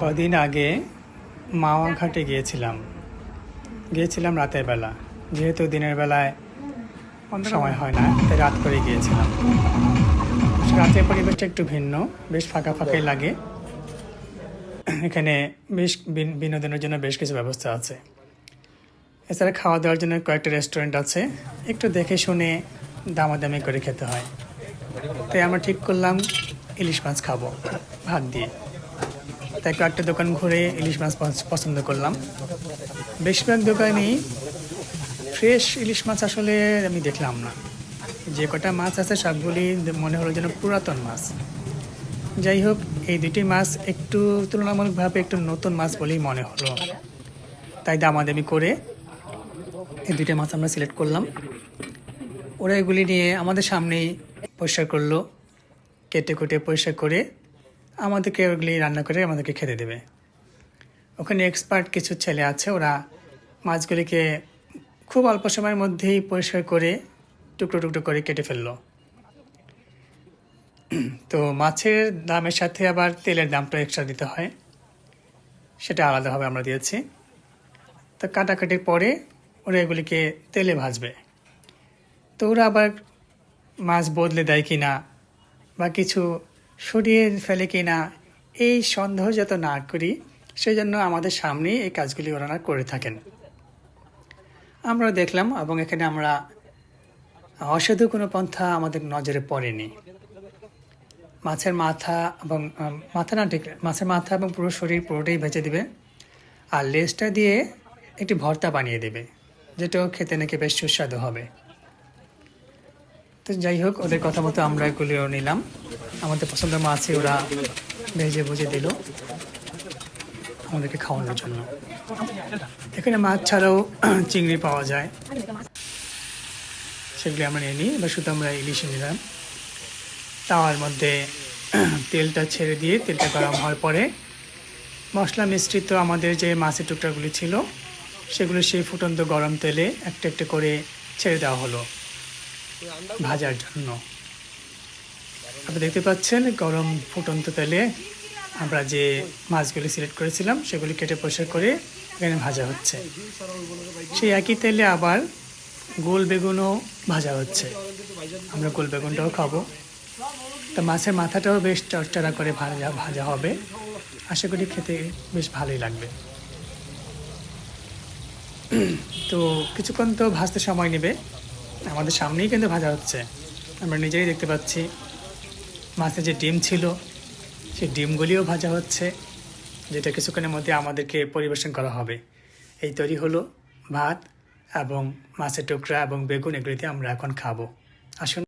কদিন আগে মাওয়া ঘাটে গিয়েছিলাম। গিয়েছিলাম রাতের বেলা। যেহেতু দিনের বেলায় সময় হয় না তাই রাত করে গিয়েছিলাম। রাতের পরিবেশটা একটু ভিন্ন বেশ ফাঁকা ফাঁকাই লাগে। এখানে বেশ বিনোদনের জন্য বেশ কিছু ব্যবস্থা আছে। এছাড়া খাওয়া দাওয়ার জন্য কয়েকটা রেস্টুরেন্ট আছে। একটু দেখে শুনে দামাদামি করে খেতে হয়। তাই আমরা ঠিক করলাম ইলিশ মাছ খাব ভাত দিয়ে। তাই কয়েকটা দোকান ঘুরে ইলিশ মাছ পছন্দ করলাম। বেশিরভাগ দোকানেই ফ্রেশ ইলিশ মাছ আসলে আমি দেখলাম না। যে কটা মাছ আছে সবগুলি মনে হলো যেন পুরাতন মাছ। যাই হোক, এই দুটি মাছ একটু তুলনামূলকভাবে একটু নতুন মাছ বলেই মনে হলো। তাই দামাদামি করে এই দুইটা মাছ আমরা সিলেক্ট করলাম। ওরা এগুলি নিয়ে আমাদের সামনেই পরিষ্কার করল। কেটে কুটে পরিষ্কার করে আমাদেরকে ওগুলি রান্না করে আমাদেরকে খেতে দেবে। ওখানে এক্সপার্ট কিছু ছেলে আছে, ওরা মাছগুলিকে খুব অল্প সময়ের মধ্যেই পরিষ্কার করে টুকরো টুকরো করে কেটে ফেলল। তো মাছের দামের সাথে আবার তেলের দামটা এক্সট্রা দিতে হয়। সেটা আলাদাভাবে আমরা দিয়েছি। তো কাটাকাটির পরে ওরা এগুলিকে তেলে ভাজবে। তো ওরা আবার মাছ বদলে দেয় কি না বা কিছু সরিয়ে ফেলে কি না এই সন্দেহ যাতে না করি সেই জন্য আমাদের সামনেই এই কাজগুলি ওনারা করে থাকেন। আমরা দেখলাম এবং এখানে আমরা অসাধু কোনো পন্থা আমাদের নজরে পড়েনি। মাছের মাথা এবং মাথা না ঠিক, মাছের মাথা এবং পুরো শরীর পুরোটাই ভেজে দিবে আর লেজটা দিয়ে একটি ভর্তা বানিয়ে দেবে, যেটাও খেতে নাকি বেশ সুস্বাদু হবে। তো যাই হোক, ওদের কথা মতো আমরা এগুলিও নিলাম। আমাদের পছন্দের মাছই ওরা ভেজে ভুজে দিল আমাদেরকে খাওয়ানোর জন্য। এখানে মাছ ছাড়াও চিংড়ি পাওয়া যায়। সেগুলি আমরা নিয়ে নিই শুধু আমরা ইলিশ নিলাম। তাওয়ার মধ্যে তেলটা ছেড়ে দিয়ে তেলটা গরম হওয়ার পরে মশলা মিশ্রিত আমাদের যে মাছের টুকরাগুলি ছিল, সেগুলো সেই ফুটন্ত গরম তেলে একটা একটা করে ছেড়ে দেওয়া হলো ভাজার জন্য। আপনি দেখতে পাচ্ছেন গরম ফুটন্ত তেলে আমরা যে মাছগুলি সিলেক্ট করেছিলাম, সেগুলি কেটে পরিষ্কার করে এখানে ভাজা হচ্ছে। সেই একই তেলে আবার গোল বেগুনও ভাজা হচ্ছে। আমরা গোল বেগুনটাও খাব। তা মাছের মাথাটাও বেশ চড়চড়া করে ভাজা ভাজা হবে। আশা করি খেতে বেশ ভালোই লাগবে। তো কিছুক্ষণ তো ভাজতে সময় নেবে। আমাদের সামনেই কিন্তু ভাজা হচ্ছে। আমরা নিজেই দেখতে পাচ্ছি মাছের যে ডিম ছিল, সেই ডিমগুলিও ভাজা হচ্ছে, যেটা কিছুক্ষণের মধ্যে আমাদেরকে পরিবেশন করা হবে। এই তৈরি হলো ভাত এবং মাছের টুকরা এবং বেগুন এগুলিতে আমরা এখন খাব। আসুন।